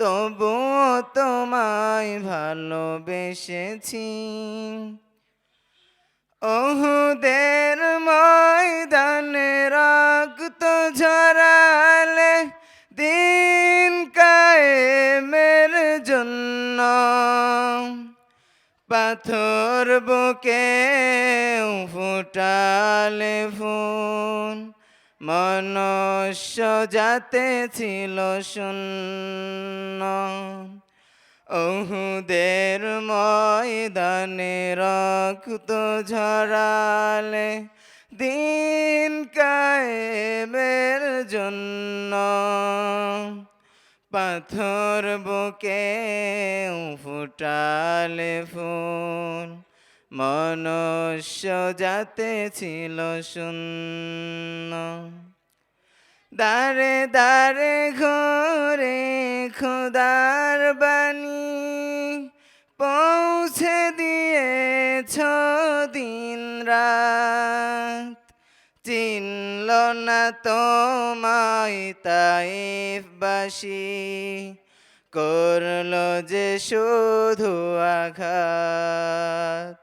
তবুও তোমায় ভালোবেসেছি। ওহুদের ময়দানে রক্ত ঝরালে দিন কায়েমের জন্য পাথর বুকে ফুটালে ফুল। মনুষ্য যাতে ছিল শূন্য। ওহুদের ময়দানে রক্ত ঝরালে দিন কায়েমের জন্য। পাথর বুকে ফুটালে ফুল, মনুষ্য যাতে ছিল শূন্য। দারে দারে ঘরে খোদার বাণী পৌঁছে দিয়েছ দিন রাত। চিনল না তোমায় তাইফবাসী করল যে শুধু আঘাত।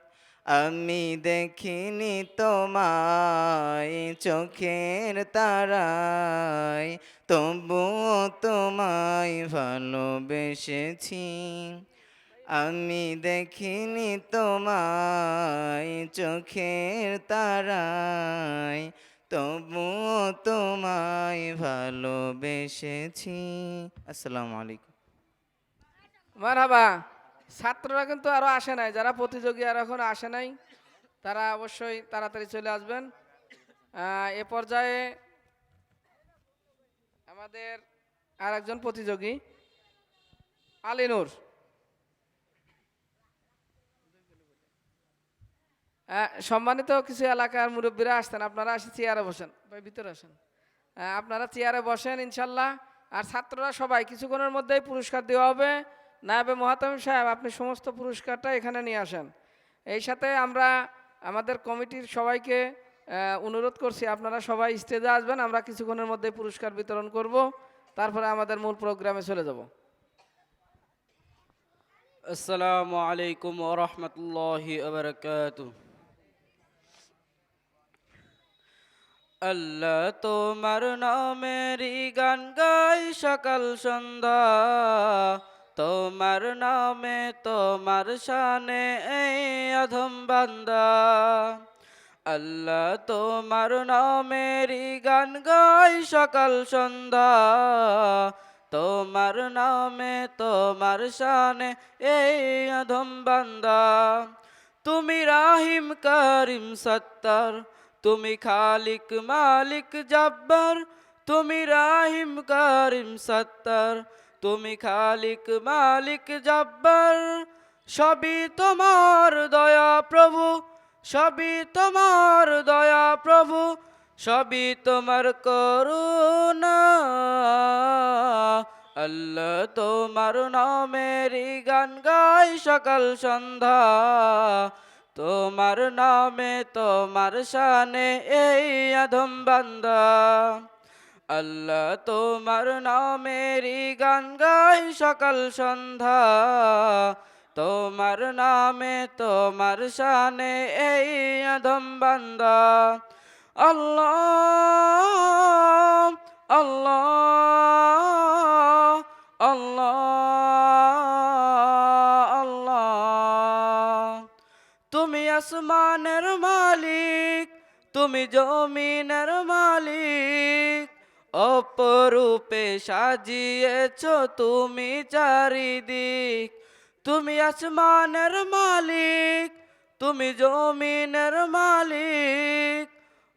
আমি দেখিনি তোমায় চোখের তারায়, তবুও তোমায় ভালোবেসেছি। আমি দেখিনি তোমায় চোখের তারায়, তবুও তোমায় ভালোবেসেছি। আসসালামু আলাইকুম। মারহাবা। ছাত্ররা কিন্তু আরও আসে নাই। যারা প্রতিযোগী আর এখন আসে নাই, তারা অবশ্যই তাড়াতাড়ি চলে আসবেন। এ পর্যায়ে আমাদের আর একজন প্রতিযোগী, আলিনুর। সম্মানিত কিছু এলাকার মুরব্বীরা আসতেন আপনারা আসে চেয়ারে বসেন। ভাই, ভিতরে আসেন। আপনারা চেয়ারে বসেন ইনশাল্লাহ। আর ছাত্ররা সবাই, কিছুক্ষণের মধ্যেই পুরস্কার দেওয়া হবে। নায়বে মহাতামিম সাহেব, আপনি সমস্ত পুরস্কারটা এখানে নিয়ে আসেন। এই সাথে আমরা, আমাদের কমিটির সবাইকে অনুরোধ করছি, আপনারা সবাই স্টেজে আসবেন, আমরা কিছুক্ষণের মধ্যে পুরস্কার বিতরণ করব, তারপরে আমাদের মূল প্রোগ্রামে চলে যাব। আসসালামু আলাইকুম ওরহমতুল্লাহি আল্লাহ তোমার নামেরই গান গাই সকাল সন্ধ্যা। তোমার নামে, তোমার শানে এই অধম বান্দা। আল্লাহ তোমার নামেরই গান গাই সকাল সন্ধ্যা। তোমার নামে, তোমার শানে এই অধম বান্দা। তুমি রাহিম, করিম, সত্তর। তুমি খালিক, মালিক, জব্বর। তুমি রাহিম, করিম, সত্তর। তুমি খালিক মালিক জব্বর, সবই তোমার দয়া প্রভু, সবই তোমার দয়া প্রভু, সবই তোমার করুণা। আল্লাহ তোমার নামেরই গান গাই সকাল সন্ধ্যা, তোমার নামে তোমার শানে এই আধম বান্দা। আল্লাহ তোমার নামেরই গান গাই সকাল সন্ধ্যা। তোমার নামে তোমার শানে এই আধম বান্দা। আল্লাহ আল্লাহ আল্লাহ আল্লাহ। তুমি আসমানের মালিক, তুমি জমিনের অপরূপে সাজিয়েছ তুমি চারিদিক। তুমি আসমানের মালিক, তুমি জমিনের মালিক।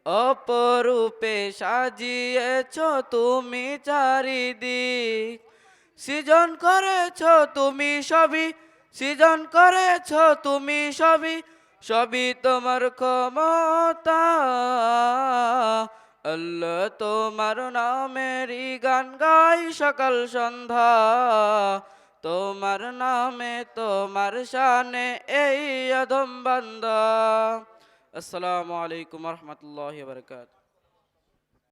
অপরূপে সাজিয়েছ তুমি চারিদিক। সৃজন করেছ তুমি সবই, সৃজন করেছ তুমি সবই সবই তোমার ক্ষমতা। আল্লাহ তোমার নামেরই গান গাই সকাল সন্ধ্যা। তোমার নামে তোমার শানে এই অধম বান্দা। আসসালামু আলাইকুম রহমতুল্লাহ বরকাত